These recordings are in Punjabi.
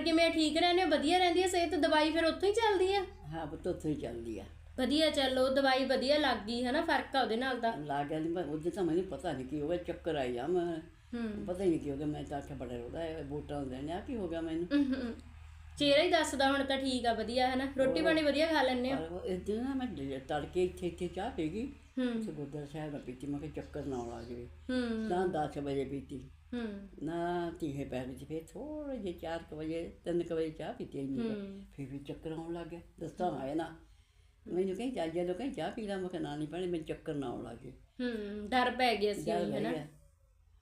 ਕਿਵੇਂ ਠੀਕ ਰਹਿੰਦੇ ਹੋ ਵਧੀਆ ਰਹਿੰਦੀ ਹੈ ਸਿਹਤ ਦਵਾਈ ਫਿਰ ਉੱਥੋਂ ਹੀ ਚੱਲਦੀ ਆ? ਹਾਂ ਪੁੱਤ ਉੱਥੇ ਹੀ ਚੱਲਦੀ ਆ। ਵਧੀਆ ਚੱਲੋ ਦਵਾਈ ਵਧੀਆ ਲੱਗ ਗਈ ਹੈ ਨਾ ਫ਼ਰਕ ਆ ਉਹਦੇ ਨਾਲ ਤਾਂ। ਲਾ ਗਿਆ ਨਹੀਂ ਮੈਂ ਉਹਦੇ ਤਾਂ ਮੈਨੂੰ ਪਤਾ ਨਹੀਂ ਕੀ ਹੋ ਗਿਆ ਚੱਕਰ ਆਈ ਆ ਮੈਂ। ਹੂੰ। ਪਤਾ ਹੀ ਨਹੀਂ ਕੀ ਹੋ ਗਿਆ ਮੈਂ ਤਾਂ ਆਖਿਆ ਬੜਾ ਰੋਦਾ ਹੈ ਵੋਟਾਂ ਦੇਣੇ ਆ ਕੀ ਹੋ ਗਿਆ ਮੈਨੂੰ? ਚਿਹਰਾ ਹੀ ਦੱਸਦਾ ਹੁਣ ਤਾਂ ਠੀਕ ਆ ਵਧੀਆ ਹੈ ਨਾ ਰੋਟੀ ਪਾਣੀ ਵਧੀਆ ਖਾ ਲੈਂਦੇ ਹੋ? ਪਰ ਇਸ ਦਿਨ ਨਾ ਮੈਂ ਡ- ਤੜਕੇ ਇੱਥੇ ਇੱਥੇ ਚਾਹ ਪੀ ਗਈ। ਹੂੰ। ਤੇ ਗੁਰਦੁਆਰਾ ਸਾਹਿਬ ਮੈਂ ਪੀਤੀ ਮੈਂ ਕਿ ਚੱਕਰ ਨਾ ਆਉਣ ਜਾਵੇ। ਹੂੰ। ਤਾਂ 10 ਵਜੇ ਪੀਤੀ। ਹੂੰ ਨਾ ਤੀਹੇ ਪੈਰ ਵਿੱਚ ਫਿਰ ਥੋੜੇ ਜਿਹੇ 4 ਵਜੇ 3 ਵਜੇ ਚਾਹ ਪੀਤੀ ਇੰਨੀ ਕੁ। ਹੂੰ। ਫਿਰ ਵੀ ਚੱਕਰ ਆਉਣ ਲੱਗ ਗਿਆ। ਦੱਸਾਂ ਆਏ ਨਾ ਮੈਨੂੰ ਕਹੀ ਚੱਲ ਜਦੋਂ ਕਹੀ ਚਾਹ ਪੀ ਲਾ ਮੈਂ ਕਿਹਾ ਨਾ ਨਹੀਂ ਪੈਣੀ ਮੈਨੂੰ ਚੱਕਰ ਨਾ ਆਉਣ ਲੱਗ ਹੂੰ ਡਰ ਪੈ ਗਿਆ ਸੀ ਹੈ ਨਾ।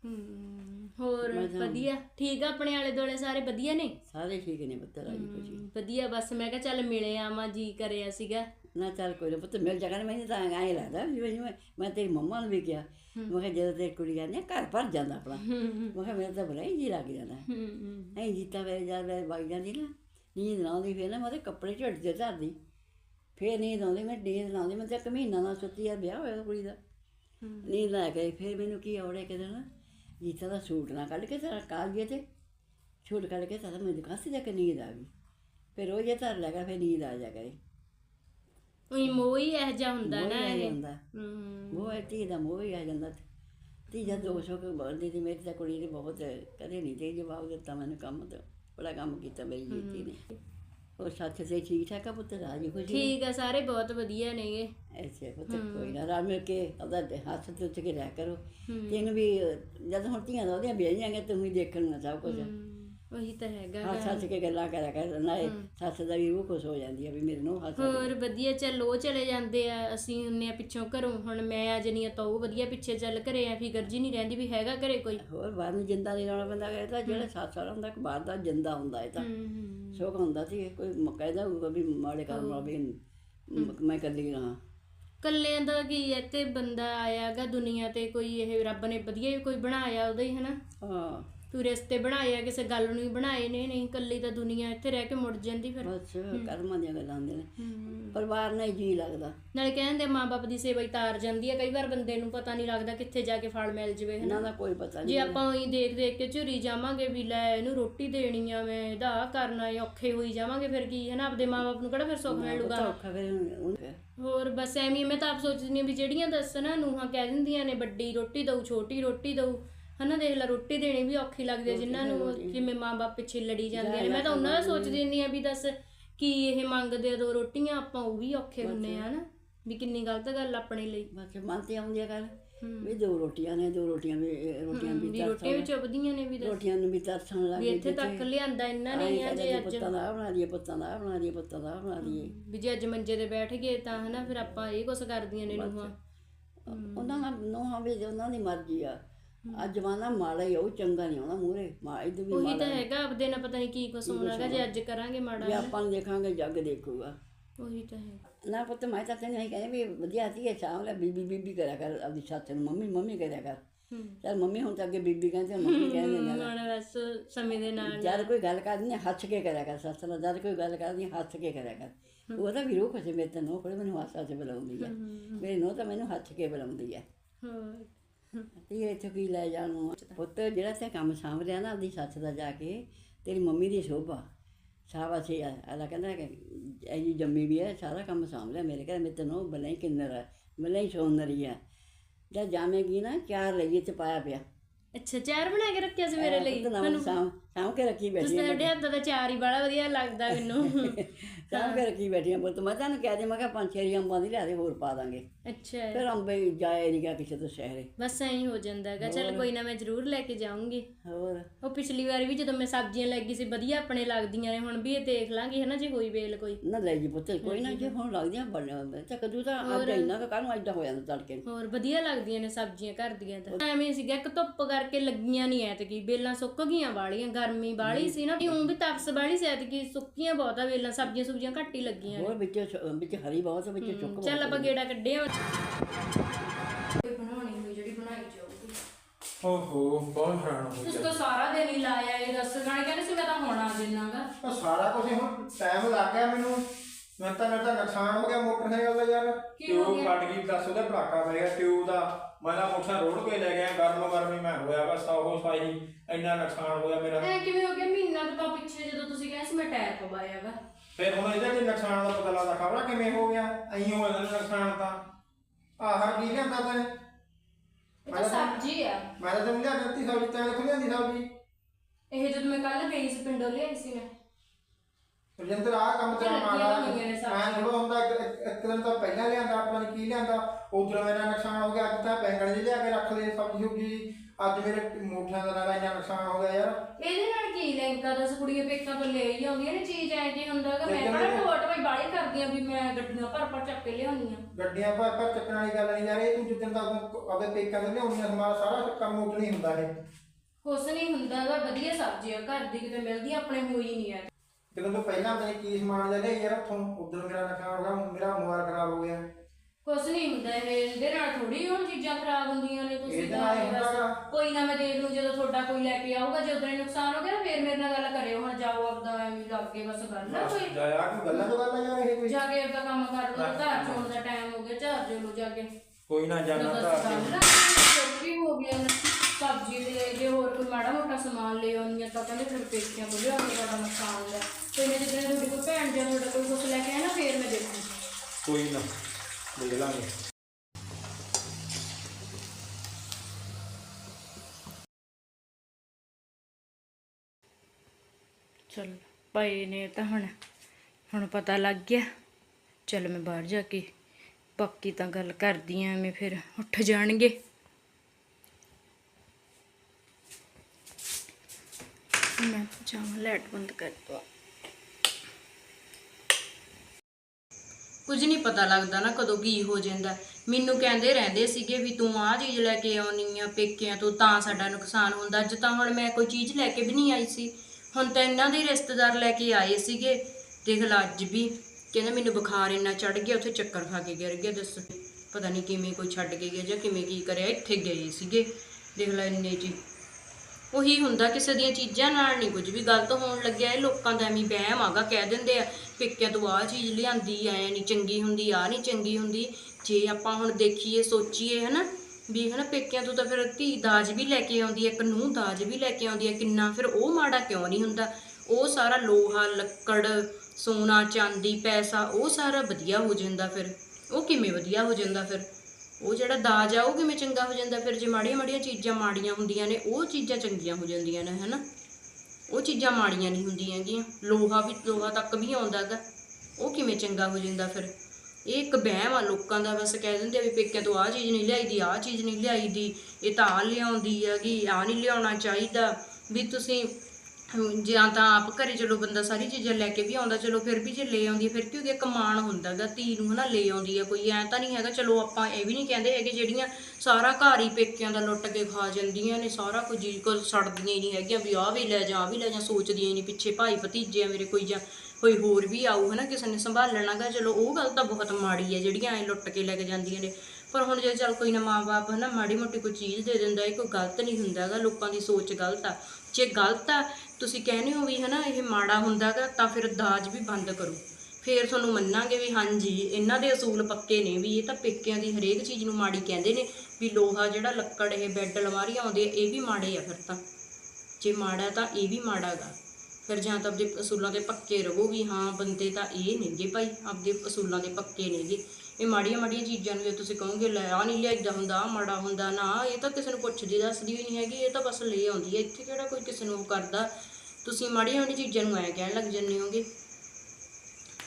ਹੂੰ ਹੋਰ ਵਧੀਆ? ਠੀਕ ਆ ਆਪਣੇ ਆਲੇ ਦੁਆਲੇ ਸਾਰੇ ਵਧੀਆ ਨੇ? ਸਾਰੇ ਠੀਕ ਨੇ ਪੁੱਤਰ ਰਾਜੀ ਖੁਸ਼ੀ ਵਧੀਆ ਬਸ ਮੈਂ ਕਿਹਾ ਚੱਲ ਮਿਲੇ ਆਵਾਂ ਜੀ ਕਰਿਆ ਸੀਗਾ। ਨਾ ਚੱਲ ਕੋਈ ਨਾ ਪੁੱਤ ਮਿਲ ਜਾਗਾ ਮੈਨੂੰ ਤਾਂ ਐਂ ਲੱਗਦਾ ਜਿਵੇਂ ਜਿਵੇਂ ਮੈਂ ਤੇਰੀ ਮੰਮਾ ਨੂੰ ਵੀ ਕਿਹਾ ਮੈਂ ਕਿਹਾ ਜਦੋਂ ਤੇਰੀ ਕੁੜੀ ਆਉਂਦੀ ਆ ਘਰ ਭਰ ਜਾਂਦਾ ਆਪਣਾ ਮੈਂ ਕਿਹਾ ਮੇਰਾ ਤਾਂ ਬੜਾ ਹੀ ਜੀ ਲੱਗ ਜਾਂਦਾ ਐਂ ਜੀਤਾ ਵੇ ਜਦ ਵੇ ਵਗ ਜਾਂਦੀ ਨਾ ਨੀਂਦ ਨਾ ਆਉਂਦੀ ਫਿਰ ਨਾ ਮੈਂ ਉਹਦੇ ਕੱਪੜੇ ਝੜ ਜੇ ਧਰਦੀ ਫਿਰ ਨੀਂਦ ਆਉਂਦੀ ਮੈਂ ਨੀਂਦ ਨਾ ਆਉਂਦੀ ਮੈਂ ਤਾਂ ਇੱਕ ਮਹੀਨਾ ਨਾਲ ਸੁੱਤੀ ਆ ਵਿਆਹ ਹੋਇਆ ਕੁੜੀ ਦਾ ਨੀਂਦ ਨਾ ਗਈ ਫਿਰ ਮੈਨੂੰ ਕੀ ਔੜੇ ਕਿਤੇ ਨਾ ਜੀਤਾ ਦਾ ਸੂਟ ਨਾ ਕੱਢ ਕੇ ਤੇਰਾ ਕਾਲਜੇ ਤੇ ਛੂਟ ਕੱਢ ਕੇ ਤਾਂ ਮੈਨੂੰ ਕਾਸੀ ਜਾ ਕੇ ਨੀਂਦ ਆ ਗਈ ਫਿਰ ਉਹ ਜੇ ਧਰ ਲਗਾ ਫਿਰ ਨੀਂਦ ਆ ਜਾ ਕਰੇ ਉਹੀ ਮੋਹ ਹੀ ਇਹ ਜਿਹਾ ਹੁੰਦਾ ਮੋਹ ਨਾ ਹੀ ਇਹ। ਜਾਂਦਾ ਹੂੰ। ਉਹ ਹੈ ਧੀ ਦਾ ਮੋਹ ਹੀ ਆ ਜਾਂਦਾ ਧੀ ਜਦ ਦੋ ਸੌ ਕੇ ਬਣਦੀ ਸੀ ਮੇਰੀ ਤਾਂ ਕੁੜੀ ਨੇ ਬਹੁਤ ਕਦੇ ਨਹੀਂ ਤੇ ਜਵਾਬ ਦਿੱਤਾ ਮੈਨੂੰ ਕੰਮ ਤੇ ਬੜਾ ਕੰਮ ਕੀਤਾ ਮੇਰੀ ਜੀਤੀ ਨੇ। ਉਹ ਸੱਚ ਸੇ ਠੀਕ ਠਾਕ ਆ ਪੁੱਤ ਰਾਜੀ ਖੁਸ਼ੀ ਠੀਕ ਆ ਸਾਰੇ ਬਹੁਤ ਵਧੀਆ ਨੇਗੇ। ਐਸੇ ਪੁੱਤ ਕੋਈ ਨਾ ਰਲ ਮਿਲ ਕੇ ਉਹਦਾ ਹੱਥ ਤੇ ਉੱਤੇ ਕੇ ਰਹਿ ਕਰੋ। ਤੈਨੂੰ ਵੀ ਜਦ ਹੁਣ ਧੀਆਂ ਦਾ ਉਹਦੀਆਂ ਵਿਆਹੀਆਂ ਤੂੰ ਹੀ ਦੇਖਣਾ ਸਭ ਕੁਝ ਹੂੰ, ਉਹੀ ਤਾਂ ਹੈਗਾ ਹੱਥ ਹੱਥ ਕੇ ਗੱਲਾਂ ਕਰਿਆ ਕਰ ਨਾ ਇਹ ਸੱਸ ਦਾ ਵੀ ਉਹ ਖੁਸ਼ ਹੋ ਜਾਂਦੀ ਆ ਵੀ ਮੇਰੇ ਨੂੰ ਹੱਥ ਹੋਰ ਵਧੀਆ ਚੱਲ ਉਹ ਚਲੇ ਜਾਂਦੇ ਆ ਅਸੀਂ ਹੁੰਨੇ ਆ ਪਿੱਛੋਂ ਘਰੋਂ ਹੁਣ ਮੈਂ ਆ ਜਨੀ ਆ ਤਾਂ ਉਹ ਵਧੀਆ ਪਿੱਛੇ ਚੱਲ ਘਰੇ ਆ ਫਿਕਰ ਜੀ ਨਹੀਂ ਰਹਿੰਦੀ ਵੀ ਹੈਗਾ ਘਰੇ ਕੋਈ। ਹੋਰ ਬਾਹਰ ਨੂੰ ਜਿੰਦਾ ਨਹੀਂ ਲਾਉਣਾ ਪੈਂਦਾ ਇਹ ਤਾਂ ਜਿਹੜਾ ਸੱਸ ਵਾਲਾ ਹੁੰਦਾ ਇੱਕ ਬਾਹਰ ਦਾ ਜਿੰਦਾ ਹੁੰਦਾ ਇਹ ਤਾਂ। ਹੂੰ ਹੁੰਦਾ ਸੀ ਇਹ ਕੋਈ ਮਕਾਇਦਾ ਹੋਊਗਾ ਵੀ ਮਾੜੇ ਕਰਮ ਵਾਲਾ ਵੀ ਮ- ਮੈਂ ਕੱਲੀ ਰਹਾ। ਕੱਲਿਆਂ ਦਾ ਕੀ ਹੈ ਤੇ ਬੰਦਾ ਆਇਆਗਾ ਦੁਨੀਆ ਤੇ ਕੋਈ ਇਹ ਰੱਬ ਨੇ ਵਧੀਆ ਹੀ ਕੋਈ ਬਣਾਇਆ ਉਹਦਾ ਹੀ ਹਨਾ? ਹਾਂ। ਤੂੰ ਰਿਸ਼ਤੇ ਬਣਾਏ ਆ ਕਿਸੇ ਗੱਲ ਨੂੰ ਹੀ ਬਣਾਏ ਨੇ ਨਹੀਂ ਕੱਲੀ ਤਾਂ ਦੁਨੀਆ ਇੱਥੇ ਰਹਿ ਕੇ ਮੁੜ ਜਾਂਦੀ ਫਿਰ। ਬਸ ਕਰਮਾਂ ਦੀਆਂ ਗੱਲਾਂ ਹੁੰਦੀਆਂ ਨੇ। ਹੂੰ। ਪਰਿਵਾਰ ਨਾਲ ਹੀ ਜੀ ਲੱਗਦਾ। ਨਾਲੇ ਕਹਿੰਦੇ ਮਾਂ-ਬਾਪ ਦੀ ਸੇਵਾ ਹੀ ਤਾਰ ਜਾਂਦੀ ਹੈ ਕਈ ਵਾਰ ਬੰਦੇ ਨੂੰ ਪਤਾ ਨਹੀਂ ਲੱਗਦਾ ਕਿੱਥੇ ਜਾ ਕੇ ਫਲ ਮਿਲ ਜਵੇ ਹਨਾ। ਇਹਨਾਂ ਦਾ ਕੋਈ ਪਤਾ ਨਹੀਂ। ਜੇ ਆਪਾਂ ਉਹੀ ਦੇਖ ਦੇਖ ਕੇ ਝੁਰੀ ਜਾਵਾਂਗੇ ਵੀ ਲੈ ਇਹਨੂੰ ਰੋਟੀ ਦੇਣੀ ਆ ਮੈਂ ਇਹਦਾ ਕਰਨਾ ਹੈ ਔਖੇ ਹੋਈ ਜਾਵਾਂਗੇ ਫਿਰ ਕੀ ਹਨਾ। ਆਪਦੇ ਮਾਂ-ਬਾਪ ਨੂੰ ਕਿਹੜਾ ਫਿਰ ਸੁੱਖ ਮਿਲੂਗਾ। ਔਖਾ ਫਿਰ ਉਹਨੂੰ- ਹੋਰ ਬਸ ਐਵੇਂ ਹੀ ਮੈਂ ਤਾਂ ਆਪ ਸੋਚਦੀ ਹਾਂ ਵੀ ਜਿਹੜੀਆਂ ਦੱਸਣਾ ਨੂੰਹਾਂ ਕਹਿ ਦਿੰਦੀਆਂ ਨੇ ਵੱਡੀ ਰੋਟੀ ਦਊ ਛੋਟੀ ਰੋਟੀ ਦਊ ਹਨਾ ਦੇਖ ਲੈ ਰੋਟੀ ਦੇਣੀ ਵੀ ਔਖੀ ਲੱਗਦੀ ਹੈ ਜਿਨ੍ਹਾਂ ਨੂੰ ਜਿਵੇਂ ਮਾਂ-ਬਾਪ ਪਿੱਛੇ ਲੜੀ ਜਾਂਦੇ ਨੇ ਮੈਂ ਤਾਂ ਉਹਨਾਂ ਦਾ ਸੋਚਦੀ ਹੁੰਦੀ ਆ ਵੀ ਦੱਸ ਕੀ ਇਹ ਮੰਗਦੇ ਆ ਦੋ ਰੋਟੀਆਂ ਆਪਾਂ ਉਹ ਵੀ ਔਖੇ ਹੁੰਨੇ ਆ ਹਨਾ। ਵੀ ਕਿੰਨੀ ਗਲਤ ਗੱਲ ਆਪਣੇ ਲਈ। ਬਸ ਮਨ ਤੇ ਆਉਂਦੀ ਆ ਗੱਲ ਵੀ ਦੋ ਰੋਟੀਆਂ ਨੇ ਦੋ ਰੋਟੀਆਂ ਵੀ ਰੋਟੀਆਂ ਵੀ ਵੀ ਰੋਟੀਆਂ ਵੀ ਚੁੱਭਦੀਆਂ ਨੇ ਵੀ ਰੋਟੀਆਂ ਨੂੰ ਵੀ ਤਰਸਣ ਲੱਗ ਗਈ ਇੱਥੇ ਤੱਕ ਲਿਆਂਦਾ ਇਹਨਾਂ ਨੇ ਆ ਜੇ ਅੱਜ ਪੁੱਤਾਂ ਦਾ ਬਣਾ ਦਈਏ ਪੁੱਤਾਂ ਦਾ ਬਣਾ ਦਈਏ ਪੁੱਤਾਂ ਦਾ ਬਣਾ ਦਈਏ। ਵੀ ਜੇ ਅੱਜ ਮੰਜੇ ਤੇ ਬੈਠ ਗਏ ਤਾਂ ਹਨਾ ਫਿਰ ਆਪਾਂ ਇਹ ਕੁਛ ਕਰਦੀਆਂ ਨੇ ਨੂੰਹਾਂ। ਉਹਨਾਂ ਦਾ ਨੋਹਾਂ ਵੀ ਉਹਨਾਂ ਦੀ ਮਰਜ਼ੀ ਆ ਅੱਜ ਜਮਾਨਾ ਮਾੜਾ ਹੀ ਆ, ਉਹ ਚੰਗਾ ਨਹੀਂ ਆਉਣਾ ਮੂਰੇ ਮਾ ਇਹ ਵੀ ਉਹੀ ਤਾਂ ਹੈਗਾ ਆਪਦੇ ਨਾਲ ਪਤਾ ਨਹੀਂ ਕੀ ਕੁਛ ਹੋਣਾਗਾ ਜੇ ਅੱਜ ਕਰਾਂਗੇ ਮਾੜਾ ਜੇ ਆਪਾਂ ਨੂੰ ਦੇਖਾਂਗੇ ਜੱਗ ਦੇਖੂਗਾ। ਉਹੀ ਤਾਂ ਹੈ। ਨਾ ਪੁੱਤ ਮੈਂ ਤਾਂ ਤੈਨੂੰ ਇਹ ਕਹਿੰਦੀ ਵੀ ਵਧੀਆ ਸੀ ਸ਼ਾਮ ਲੈ ਬੀਬੀ ਬੀਬੀ ਕਰਿਆ ਕਰ ਆਪਦੀ ਸੱਸ ਨੂੰ ਮੰਮੀ ਮੰਮੀ ਕਰਿਆ ਕਰ। ਹੂੰ। ਚਲ ਮੰਮੀ ਹੁਣ ਤਾਂ ਅੱਗੇ ਬੀਬੀ ਕਹਿੰਦੇ ਆ, ਮੰਮੀ ਕਹਿੰਦੇ ਨੇ। ਹੁਣ ਬਸ ਸਮੇਂ ਦੇ ਨਾਲ। ਜਦ ਕੋਈ ਗੱਲ ਕਰਦੀ ਹੈ ਹੱਸ ਕੇ ਕਰਿਆ ਕਰ ਸੱਸ ਨਾਲ ਜਦ ਕੋਈ ਗੱਲ ਕਰਦੀ ਹੈ ਹੱਸ ਕੇ ਕਰਿਆ ਕਰ। ਉਹਦਾ ਵੀ ਰੂਹ ਖੁਸ਼ੇ ਮੇਰੇ ਤੈਨੂੰ ਕੋਲ ਮੈਨੂੰ ਹਾਸਾ ਚ ਬੁਲਾਉਂਦੀ ਹੈ ਮੇਰੀ ਨੂੰਹ ਤਾਂ ਮੈਨੂੰ ਹੱਸ ਕੇ ਬੁਲਾਉਂਦੀ ਹੈ ਤੇ ਇੱਥੇ ਕੀ ਲੈ ਜਾਣੂ ਪੁੱਤ ਜਿਹੜਾ ਤੇ ਕੰਮ ਸਾਂਭ ਰਿਹਾ ਨਾ ਆਪਦੀ ਸੱਸ ਦਾ ਜਾ ਕੇ ਤੇਰੀ ਮੰਮੀ ਦੀ ਸ਼ੋਭਾ। ਸ਼ਾਬਾਸ਼ ਹੈ ਅਲਾ ਕਹਿੰਦਾ ਕਿ ਇਹ ਜੀ ਜੰਮੀ ਵੀ ਹੈ ਸਾਰਾ ਕੰਮ ਸਾਂਭ ਲਿਆ। ਮੇਰੇ ਘਰ ਮੈਂ ਤੈਨੂੰ ਬਲੇ ਕਿੰਨਰ ਹੈ ਬਲੇ ਸੋਨਰੀ ਹੈ ਜਦ ਜਾਵੇਂਗੀ ਨਾ ਚਾਰ ਲਈ ਤੇ ਪਾਇਆ ਪਿਆ। ਅੱਛਾ ਚਾਰ ਬਣਾ ਕੇ ਰੱਖਿਆ ਸੀ ਮੇਰੇ ਲਈ? ਪੁੱਤ ਨਾ ਸਾਂਭ ਕੇ ਰੱਖੀ ਬੈਠੀ ਤੁਸੀਂ ਤੁਹਾਡੇ ਹੱਥ ਦਾ ਚਾਰ ਹੀ ਬੜਾ ਵਧੀਆ ਲੱਗਦਾ ਮੈਨੂੰ। ਸਾਂਭ ਕੇ ਰੱਖੀ ਬੈਠੀ ਆ ਪੁੱਤ? ਮੈਂ ਤੁਹਾਨੂੰ ਕਹਿ ਦੇ ਮੈਂ ਕਿਹਾ ਪੰਜ ਛੇ ਅੰਬਾਂ ਦੀ ਲਿਆ ਦੇ ਹੋਰ ਪਾ ਦਾਂਗੇ। ਅੱਛਾ। ਫਿਰ ਅੰਬੇ ਜਾਏ ਨਹੀਂ ਗਿਆ ਕਿਸੇ ਤੋਂ ਸ਼ਹਿਰੇ। ਬਸ ਐਂ ਹੀ ਹੋ ਜਾਂਦਾ ਹੈਗਾ। ਚਲ ਕੋਈ ਨਾ ਮੈਂ ਜ਼ਰੂਰ ਲੈ ਕੇ ਜਾਊਂਗੀ। ਹੋਰ? ਉਹ ਪਿਛਲੀ ਵਾਰੀ ਵੀ ਜਦੋਂ ਮੈਂ ਸਬਜ਼ੀਆਂ ਲੈ ਗਈ ਸੀ ਵਧੀਆ ਆਪਣੇ ਲੱਗਦੀਆਂ ਨੇ ਹੁਣ ਵੀ ਇਹ ਦੇਖ ਲਾਂਗੇ ਹਨਾ ਜੇ ਹੋਈ ਵੇਲ ਕੋਈ। ਨਾ ਲੈ ਜੀ ਪੁੱਤ ਕੋਈ ਨਾ ਜੇ ਹੁਣ ਲੱਗਦੀਆਂ ਬੜੀਆਂ ਤੇ ਕਦੂ ਤਾਂ ਅੱਜ ਇੰਨਾ ਕੱਲ ਨੂੰ ਐਡਾ ਹੋ ਜਾਂਦਾ ਤੜਕੇ। ਹੋਰ ਵਧੀਆ ਲੱਗਦੀਆਂ ਨੇ ਸਬਜ਼ੀਆਂ ਘਰ ਦੀਆਂ ਤਾਂ। ਐਵੇਂ ਸੀਗਾ ਇੱਕ ਧੁੱਪ ਕਰਕੇ ਲੱਗੀਆਂ ਨਹੀਂ ਐਤਕੀ ਬੇਲਾਂ ਸੁੱਕ ਗਈਆਂ ਵਾਲੀਆਂ ਗਰਮੀ ਵਾਲੀ ਸੀ ਨਾ ਉਹ ਵੀ ਤਪਸ ਵਾਲੀ ਸੀ ਐਤਕੀ ਸੁੱਕੀਆਂ ਬਹੁਤ ਆ ਬੇਲਾਂ ਸਬਜ਼ੀਆਂ ਸੁਬਜ਼ੀਆਂ ਘੱਟ ਹੀ ਲੱਗੀਆਂ ਹੋਰ ਵਿੱਚ ਵਿੱਚ ਹਰੀ ਬਹੁਤ ਵਿੱਚ ਚੁੱਕ ਚੱਲ ਆਪਾਂ ਗੇੜਾ ਕੱਢਿਆ। ਕੋਈ ਬਣਾਉਣੀ ਹੋਈ ਜਿਹੜੀ ਬਣਾਈ ਜਾਊਗੀ। ਓਹੋ ਬਹੁਤ ਹੈਰਾਨ ਹੋ ਤੁਸੀਂ ਤਾਂ ਸਾਰਾ ਦਿਨ ਹੀ ਲਾਇਆ ਇਹ ਦੱਸ ਗਾਣੇ ਕਹਿੰਦੇ ਸੀ ਮੈਂ ਤਾਂ ਹੁਣ ਆ ਜਿੰਨਾਗਾ ਗਿਆ ਸਾਰਾ ਕੁਝ ਹੁਣ ਟਾਈਮ ਲੱਗ ਗਿਆ ਮੈਨੂੰ। ਮੈਂ ਤਾਂ ਮੈਂ ਤਾਂ ਨੁਕਸਾਨ ਹੋ ਗਿਆ ਮੋਟਰਸਾਈਕਲ ਦਾ ਯਾਰ। ਕੀ ਹੋ ਟਿਊਬ ਗਿਆ? ਫਟ ਗਈ ਦੱਸ ਉਹਦਾ ਪੜਾਕਾ ਪੈ ਗਿਆ ਟਿਊਬ ਦਾ। ਮੈਂ ਤਾਂ ਮੋਟਰਸਾਈਕਲ ਰੋਡ ਕੇ ਲੈ ਗਿਆ ਗਰਮ ਗਰਮੀ ਮੈਂ ਹੋਇਆ ਬਸ ਉਹ ਸਾਈ ਇੰਨਾ ਨੁਕਸਾਨ ਹੋਇਆ ਮੇਰਾ। ਐ ਕਿਵੇਂ ਹੋ ਗਿਆ? ਮਹੀਨਾ ਕੁ ਤਾਂ ਪਿੱਛੇ ਜਦੋਂ ਤੁਸੀਂ ਕਹਿੰਦੇ ਸੀ ਮੈਂ ਟਾਇਰ ਪਵਾਇਆਗਾ ਫਿਰ ਹੁਣ ਇਹਦਾ ਕਿ ਨੁਕਸਾਨ ਦਾ ਪਤਾ ਲੱਗਦਾ ਖਬਰਾਂ ਕਿਵੇਂ ਹੋ ਗਿਆ? ਐਂ ਹੋ ਜਾਂਦਾ ਨੁਕਸਾਨ ਤਾਂ। ਆਹ ਕੀ ਲਿਆਂਦਾ ਤੈਂ? ਇਹ ਤਾਂ ਸਬਜ਼ੀ ਆ। ਮੈਂ ਤਾਂ ਤੈਨੂੰ ਲਿਆ ਦਿੱਤੀ ਸਬਜ਼ੀ ਤੈਨੂੰ ਖੁੱਲਿਆਂ ਦੀ ਸਬਜ਼ੀ? ਇਹ ਜਦੋਂ ਮੈਂ ਕੱਲ ਗਈ ਸੀ ਪਿੰਡੋਂ ਲਿਆਈ ਸੀ ਮੈਂ। ਰਜਿੰਦਰ ਆਹ ਕੰਮ ਤੇਰਾ ਲੱਗੀਆਂ ਮਾੜਾ ਹੋਈਆਂ ਨੇ ਸਬਜ਼ੀਆਂ। ਮੈਂ ਥੋੜਾ ਹੁੰਦਾ ਇੱਕ- ਇੱਕ ਦਿਨ ਤਾਂ ਪਹਿਲਾਂ ਲਿਆਂਦਾ ਆਪਣਾ ਕੀ ਲਿਆਂਦਾ। ਉਧਰ ਮੇਰਾ ਨੁਕਸਾਨ ਹੋ ਗਿਆ ਅੱਜ ਤਾਂ ਬੈਂਗਣ ਜਿਹੇ ਲਿਆ ਕੇ ਰੱਖ ਲਏ ਸਬਜ਼ੀ ਸੁਬਜੀ। ਅੱਜ ਮੇਰੇ ਮੋਠਿਆਂ ਦਾ ਨਾਲ ਇੰਨਾ ਨੁਕਸਾਨ ਹੋ ਗਿਆ ਯਾਰ। ਇਹਦੇ ਨਾਲ ਕੀ ਲਿੰਕਾ ਦਸ ਕੁੜੀਆਂ ਪੇਕਾਂ ਤੋਂ ਲੈ ਹੀ ਆਉਂਦੀਆਂ ਨੇ ਚੀਜ਼ ਐ ਕੀ ਹੁੰਦਾਗਾ ਮੈਂ ਲੇਕਿਨ ਕਿਹੜਾ ਟੋਟ ਭਾਈ ਬਾਲੀ ਕਰਦੀਆਂ ਵੀ ਮੈਂ ਗੱਡੀਆਂ ਭਰ ਭਰ ਚੱਕ ਕੇ ਲਿਆਉਣੀਆਂ ਗੱਡੀਆਂ ਭਰ ਭਰ ਚੱਕਣ ਵਾਲੀ ਗੱਲ ਨਹੀਂ ਯਾਰ ਇਹ ਤੂੰ ਜਿੱਦਣ ਦਾ ਆਪਦੇ ਪੇਕਾਂ ਦੇ ਲਿਆਉਣੀਆਂ ਸਮਾਨ ਸਾਰਾ ਕੰਮ ਨਹੀਂ ਹੁੰਦਾ ਇਹ। ਕੁਛ ਨਹੀਂ ਹੁੰਦਾਗਾ ਵਧੀਆ ਸਬਜ਼ੀ ਆ ਘਰ ਦੀ ਕਿਤੇ ਮਿਲਦੀ ਆ, ਆਪਣੇ ਹੋਈ ਨਹੀਂ ਆ। ਤੋਂ ਪਹਿਲਾਂ ਮੈਂ ਕੀ ਸਮਾਨ ਲੈ ਲਿਆ ਯਾਰ ਉੱਥੋਂ ਉਧਰ ਮੇਰਾ ਹੋ ਗਿਆ ਮੇਰਾ ਮੋਬਾਈਲ ਖਰਾਬ ਹੋ ਗਿਆ। ਕੁਛ ਨਹੀਂ ਹੁੰਦਾ ਇਹ ਇਹਦੇ ਨਾਲ ਥੋੜੀ ਹੁਣ ਚੀਜ਼ਾਂ ਖਰਾਬ ਹੁੰਦੀਆਂ ਨੇ ਤੁਸੀਂ ਇਹਦੇ ਤਾਂ ਨਾਲ ਬਸ। ਕੋਈ ਨਾ ਮੈਂ ਦੇਖ ਲੂ ਜਦੋਂ ਤੁਹਾਡਾ ਕੋਈ ਲੈ ਕੇ ਆਊਗਾ ਜਦੋਂ ਤੇਰੇ ਨੁਕਸਾਨ ਹੋ ਗਿਆ ਨਾ ਫੇਰ ਮੇਰੇ ਨਾਲ ਗੱਲ ਕਰਿਓ ਹੁਣ ਜਾਓ ਆਪਦਾ ਐਵੇਂ ਲੱਗ ਕੇ ਬਸ ਗੱਲ ਨਾ ਕੋਈ। ਜਾਇਆ ਆਹ ਗੱਲਾਂ ਤੋਂ ਗੱਲ ਆ ਯਾਰ ਇਹ ਕੋਈ? ਜਾ ਕੇ ਆਪਦਾ ਕੰਮ ਕਰ ਲਓ ਘਰ ਚੋਣ ਦਾ ਟਾਈਮ ਹੋ ਗਿਆ ਝਾਰ ਜੋ ਲੋ ਜਾ ਕੇ। ਕੋਈ ਨਾ ਜਾਣਾ ਤਾਂ ਗੱਲ ਨਾ ਵੀ ਹੋ ਗਿਆ ਨਾ ਸਬਜ਼ੀ ਦੇ ਜੇ ਹੋਰ ਕੋਈ ਮਾੜਾ ਮੋਟਾ ਸਮਾਨ ਲੈ ਆਉਣੀ ਆ ਤਾਂ ਕਹਿੰਦੇ ਫਿਰ ਪੇਕਿਆਂ ਤੋਂ ਲਿਆ ਕੇ ਨੁਕਸਾਨ ਹੁੰਦਾ ਤੇ ਮੇਰੇ ਜਿਹੜੇ ਤੁਹਾਡੀ ਕੋਈ ਭੈਣ ਜਾਂ ਤੁਹਾਡਾ ਕੋਈ ਕੁਛ ਲੈ ਕੇ ਆਇਆ ਨਾ ਫੇਰ ਮੈਂ ਦੇਖੂ ਕੋਈ ਨਾ ਦੇਖ ਲਾਂਗੇ ਚਲ ਭਾਈ ਨੇ ਤਾਂ ਹੁਣ ਹੁਣ ਪਤਾ ਲੱਗ ਗਿਆ ਚਲ ਮੈਂ ਬਾਹਰ ਜਾ ਕੇ ਪੱਕੀ ਤਾਂ ਗੱਲ ਕਰਦੀ ਆਂ ਐਵੇਂ ਫਿਰ ਉੱਠ ਜਾਣਗੇ ਮੈਂ ਜਾਵਾਂ ਲਾਈਟ ਬੰਦ ਕਰ ਦਵਾ ਕੁਝ ਨਹੀਂ ਪਤਾ ਲੱਗਦਾ ਨਾ ਕਦੋਂ ਕੀ ਹੋ ਜਾਂਦਾ। ਮੈਨੂੰ ਕਹਿੰਦੇ ਰਹਿੰਦੇ ਸੀਗੇ ਵੀ ਤੂੰ ਆਹ ਚੀਜ਼ ਲੈ ਕੇ ਆਉਣੀ ਆ ਪੇਕਿਆਂ ਤੋਂ, ਤਾਂ ਸਾਡਾ ਨੁਕਸਾਨ ਹੁੰਦਾ। ਅੱਜ ਤਾਂ ਹੁਣ ਮੈਂ ਕੋਈ ਚੀਜ਼ ਲੈ ਕੇ ਵੀ ਨਹੀਂ ਆਈ ਸੀ। ਹੁਣ ਤਾਂ ਇਹਨਾਂ ਦੇ ਰਿਸ਼ਤੇਦਾਰ ਲੈ ਕੇ ਆਏ ਸੀਗੇ। ਦੇਖ ਲਾ ਅੱਜ ਵੀ। ਕਹਿੰਦਾ ਮੈਨੂੰ ਬੁਖਾਰ ਇੰਨਾ ਚੜ ਗਿਆ, ਉੱਥੇ ਚੱਕਰ ਖਾ ਕੇ ਗਿਰ ਗਿਆ, ਦੱਸ। ਪਤਾ ਨਹੀਂ ਕਿਵੇਂ ਕੋਈ ਛੱਡ ਕੇ ਗਿਆ ਜਾਂ ਕਿਵੇਂ ਕੀ ਕਰਿਆ, ਇੱਥੇ ਗਏ ਸੀਗੇ। ਦੇਖ ਲੈ ਇੰਨੇ ਜੀ ਉਹੀ ਹੁੰਦਾ ਕਿਸੇ ਦੀਆਂ ਚੀਜ਼ਾਂ ਨਾਲ ਨਹੀਂ ਕੁਝ ਵੀ ਗਲਤ ਹੋਣ ਲੱਗਿਆ, ਇਹ ਲੋਕਾਂ ਦਾ ਐਵੇਂ ਵਹਿਮ ਆਗਾ, ਕਹਿ ਦਿੰਦੇ ਆ, ਪੇਕਿਆਂ ਤੋਂ ਆਹ ਚੀਜ਼ ਲਿਆਂਦੀ, ਐ ਨਹੀਂ ਚੰਗੀ ਹੁੰਦੀ ਆ ਨਹੀਂ ਚੰਗੀ ਹੁੰਦੀ। ਜੇ ਆਪਾਂ ਹੁਣ ਦੇਖੀਏ, ਸੋਚੀਏ, ਹਨਾ, ਵੀ ਹਨਾ, ਪੇਕਿਆਂ ਤੋਂ ਤਾਂ ਫਿਰ ਧੀ ਦਾਜ ਵੀ ਲੈ ਕੇ ਆਉਂਦੀ ਹੈ ਇੱਕ ਨੂੰਹ ਦਾਜ ਵੀ ਲੈ ਕੇ ਆਉਂਦੀ ਹੈ ਕਿੰਨਾ ਫਿਰ ਉਹ ਮਾੜਾ ਕਿਉਂ ਨਹੀਂ ਹੁੰਦਾ? ਉਹ ਸਾਰਾ ਲੋਹਾ, ਲੱਕੜ, ਸੋਨਾ, ਚਾਂਦੀ, ਪੈਸਾ, ਉਹ ਸਾਰਾ ਵਧੀਆ ਹੋ ਜਾਂਦਾ ਫਿਰ। ਉਹ ਕਿਵੇਂ ਵਧੀਆ ਹੋ ਜਾਂਦਾ ਫਿਰ? ਉਹ ਜਿਹੜਾ ਦਾਜ ਆ, ਉਹ ਕਿਵੇਂ ਚੰਗਾ ਹੋ ਜਾਂਦਾ? ਫਿਰ ਜੇ ਮਾੜੀਆਂ ਮਾੜੀਆਂ ਚੀਜ਼ਾਂ ਮਾੜੀਆਂ ਹੁੰਦੀਆਂ ਨੇ, ਉਹ ਚੀਜ਼ਾਂ ਚੰਗੀਆਂ ਹੋ ਜਾਂਦੀਆਂ ਨੇ, ਹਨਾ? ਉਹ ਚੀਜ਼ਾਂ ਮਾੜੀਆਂ ਨਹੀਂ ਹੁੰਦੀਆਂ ਹੈਗੀਆਂ। ਲੋਹਾ ਵੀ, ਲੋਹਾ ਤੱਕ ਵੀ ਆਉਂਦਾ ਹੈਗਾ ਉਹ ਕਿਵੇਂ ਚੰਗਾ ਹੋ ਜਾਂਦਾ ਫਿਰ? ਇਹ ਇੱਕ ਵਹਿਮ ਆ ਲੋਕਾਂ ਦਾ, ਬਸ ਕਹਿ ਦਿੰਦੇ ਆ ਵੀ ਪੇਕਿਆਂ ਤੋਂ ਆਹ ਚੀਜ਼ ਨਹੀਂ ਲਿਆਈ ਦੀ ਆਹ ਚੀਜ਼ ਨਹੀਂ ਲਿਆਈ ਦੀ ਇਹ ਤਾਂ ਆ ਲਿਆਉਂਦੀ ਹੈਗੀ ਆ ਨਹੀਂ ਲਿਆਉਣਾ ਚਾਹੀਦਾ। ਵੀ ਤੁਸੀਂ ਜਾਂ ਤਾਂ ਆਪ ਘਰੇ ਚਲੋ ਬੰਦਾ ਸਾਰੀ ਚੀਜ਼ਾਂ ਲੈ ਕੇ ਵੀ ਆਉਂਦਾ, ਚਲੋ ਫਿਰ ਵੀ ਜੇ ਲੈ ਆਉਂਦੀ ਹੈ, ਫਿਰ ਕਿਉਂਕਿ ਕਮਾਣ ਹੁੰਦਾ ਗਾ ਧੀ ਨੂੰ ਹਨਾ ਲੈ ਆਉਂਦੀ ਹੈ ਕੋਈ, ਐ ਤਾਂ ਨਹੀਂ ਹੈਗਾ, ਚਲੋ ਆਪਾਂ ਇਹ ਵੀ ਨਹੀਂ ਕਹਿੰਦੇ ਹੈਗੇ ਜਿਹੜੀਆਂ ਸਾਰਾ ਘਰ ਹੀ ਪੇਕਿਆਂ ਦਾ ਲੁੱਟ ਕੇ ਖਾ ਜਾਂਦੀਆਂ ਨੇ, ਸਾਰਾ ਕੁਝ ਜੀ ਕੋ ਛੱਡਦੀਆਂ ਹੀ ਨਹੀਂ ਹੈਗੀਆਂ ਵੀ ਆਹ ਵੀ ਲੈ ਜਾ, ਆਹ ਵੀ ਲੈ ਜਾ, ਸੋਚਦੀਆਂ ਹੀ ਨਹੀਂ ਪਿੱਛੇ ਭਾਈ ਭਤੀਜੇ ਆ ਮੇਰੇ ਕੋਈ ਜਾਂ ਕੋਈ ਹੋਰ ਵੀ ਆਊ ਹਨਾ, ਕਿਸੇ ਨੇ ਸੰਭਾਲਣਾ ਗਾ ਚਲੋ ਉਹ ਗੱਲ ਤਾਂ ਬਹੁਤ ਮਾੜੀ ਹੈ, ਜਿਹੜੀਆਂ ਐ ਲੁੱਟ ਕੇ ਲੈ ਕੇ ਜਾਂਦੀਆਂ ਨੇ। ਪਰ ਹੁਣ ਜੇ ਚੱਲ ਕੋਈ ਨਾ ਮਾਂ-ਬਾਪ ਹਨਾ ਮਾੜੀ ਮੋਟੀ ਕੋਈ ਚੀਜ਼ ਦੇ ਦਿੰਦਾ ਇਹ ਕੋਈ ਗਲਤ ਨਹੀਂ ਹੁੰਦਾ ਹੈਗਾ ਲੋਕਾਂ ਦੀ ਸੋਚ ਗਲਤ ਆ। ਜੇ ਗਲਤ ਆ ਤੁਸੀਂ ਕਹਿੰਦੇ ਹੋ ਵੀ ਹਨਾ ਇਹ ਮਾੜਾ ਹੁੰਦਾਗਾ ਤਾਂ ਫਿਰ ਦਾਜ ਵੀ ਬੰਦ ਕਰੋ। ਫਿਰ ਤੁਹਾਨੂੰ ਮੰਨਾਂਗੇ ਵੀ ਹਾਂਜੀ ਇਹਨਾਂ ਦੇ ਅਸੂਲ ਪੱਕੇ ਨੇ ਵੀ ਇਹ ਤਾਂ ਪੇਕਿਆਂ ਦੀ ਹਰੇਕ ਚੀਜ਼ ਨੂੰ ਮਾੜੀ ਕਹਿੰਦੇ ਨੇ ਵੀ ਲੋਹਾ ਜਿਹੜਾ ਲੱਕੜ ਇਹ ਬੈੱਡ ਅਲਮਾਰੀਆਂ ਆਉਂਦੇ ਆ, ਇਹ ਵੀ ਮਾੜੇ ਆ ਫਿਰ ਤਾਂ। ਜੇ ਮਾੜਾ ਤਾਂ ਇਹ ਵੀ ਮਾੜਾਗਾ। ਫਿਰ ਜਾਂ ਤਾਂ ਆਪਦੇ ਅਸੂਲਾਂ ਦੇ ਪੱਕੇ ਰਹੋ ਵੀ ਹਾਂ ਬੰਦੇ ਤਾਂ ਇਹ ਨੇਗੇ ਭਾਈ ਆਪਦੇ ਅਸੂਲਾਂ ਦੇ ਪੱਕੇ ਨੇਗੇ। ਇਹ ਮਾੜੀਆਂ ਮਾੜੀਆਂ ਚੀਜ਼ਾਂ ਨੂੰ ਜੇ ਤੁਸੀਂ ਕਹੋਗੇ, ਲੈ ਆ ਨਹੀਂ ਲਿਆਈਦਾ ਹੁੰਦਾ ਮਾੜਾ ਹੁੰਦਾ, ਨਾ, ਇਹ ਤਾਂ ਕਿਸੇ ਨੂੰ ਪੁੱਛਦੀ, ਦੱਸਦੀ ਵੀ ਨਹੀਂ ਹੈਗੀ, ਇਹ ਤਾਂ ਬਸ ਲੈ ਆਉਂਦੀ ਹੈ। ਇੱਥੇ ਕਿਹੜਾ ਕੋਈ ਕਿਸੇ ਨੂੰ ਕਰਦਾ? ਤੁਸੀਂ ਮਾੜੀਆਂ ਮਾੜੀਆਂ ਚੀਜ਼ਾਂ ਨੂੰ ਐ ਕਹਿਣ ਲੱਗ ਜੰਨੇ ਹੋਗੇ।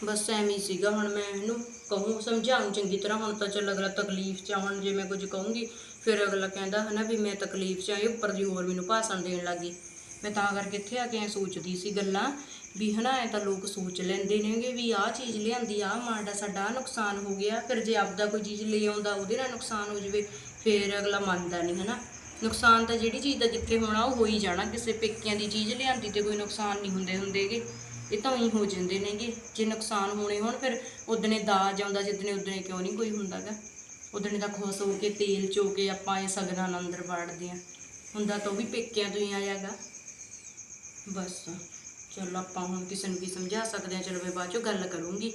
ਬਸ ਐਵੇਂ ਸੀਗਾ ਹੁਣ ਮੈਂ ਇਹਨੂੰ ਕਹੂੰ, ਸਮਝਾਉਂ ਚੰਗੀ ਤਰ੍ਹਾਂ। ਹੁਣ ਤਾਂ ਚੱਲ ਅਗਲਾ ਤਕਲੀਫ ਚ ਹੁਣ ਜੇ ਮੈਂ ਕੁਝ ਕਹੂੰਗੀ, ਫਿਰ ਅਗਲਾ ਕਹਿੰਦਾ ਹਨਾ ਵੀ ਮੈਂ ਤਕਲੀਫ ਚ ਆ, ਇਹ ਉੱਪਰ ਦੀ ਹੋਰ ਮੈਨੂੰ ਭਾਸ਼ਣ ਦੇਣ ਲੱਗੀ। ਮੈਂ ਤਾਂ ਕਰਕੇ ਇੱਥੇ ਆ ਕੇ ਐ ਸੋਚਦੀ ਸੀ ਗੱਲਾਂ। ਵੀ ਹਨਾ ਐ ਤਾਂ ਲੋਕ ਸੋਚ ਲੈਂਦੇ ਨੇਗੇ ਵੀ ਆਹ ਚੀਜ਼ ਲਿਆਂਦੀ ਆ ਮਾੜਾ ਸਾਡਾ ਆਹ ਨੁਕਸਾਨ ਹੋ ਗਿਆ, ਫਿਰ ਜੇ ਆਪਦਾ ਕੋਈ ਚੀਜ਼ ਲੈ ਆਉਂਦਾ, ਉਹਦੇ ਨਾਲ ਨੁਕਸਾਨ ਹੋ ਜਾਵੇ, ਫਿਰ ਅਗਲਾ ਮੰਨਦਾ ਨਹੀਂ ਹਨਾ। ਨੁਕਸਾਨ ਤਾਂ ਜਿਹੜੀ ਚੀਜ਼ ਦਾ ਜਿੱਥੇ ਹੋਣਾ, ਉਹ ਹੋ ਹੀ ਜਾਣਾ, ਕਿਸੇ ਪੇਕਿਆਂ ਦੀ ਚੀਜ਼ ਲਿਆਂਦੀ ਤੇ ਕੋਈ ਨੁਕਸਾਨ ਨਹੀਂ ਹੁੰਦੇ ਹੁੰਦੇਗੇ। ਇਹ ਤਾਂ ਉਹੀ ਹੋ ਜਾਂਦੇ ਨੇਗੇ, ਜੇ ਨੁਕਸਾਨ ਹੋਣੇ ਹੋਣ, ਫਿਰ ਉਦਣੇ ਦਾਜ ਆਉਂਦਾ, ਜਿੱਦਣੇ ਉਦਣੇ ਕਿਉਂ ਨਹੀਂ ਕੋਈ ਹੁੰਦਾਗਾ। ਉਦਣੇ ਤਾਂ ਖੁਸ਼ ਹੋ ਕੇ, ਤੇਲ ਚੋ ਕੇ ਆਪਾਂ ਇਹ ਸਗਨਾਂ ਨਾਲ ਅੰਦਰ ਵਾੜਦੇ ਆ ਹੁੰਦਾ ਤਾਂ ਉਹ ਵੀ ਪੇਕਿਆਂ ਤੋਂ ਹੀ ਆਇਆਗਾ। ਬਸ। ਚਲੋ ਆਪਾਂ ਹੁਣ ਕਿਸੇ ਨੂੰ ਵੀ ਸਮਝਾ ਸਕਦੇ ਆ ਚਲੋ ਮੈਂ ਬਾਅਦ ਚੋਂ ਗੱਲ ਕਰੂੰਗੀ।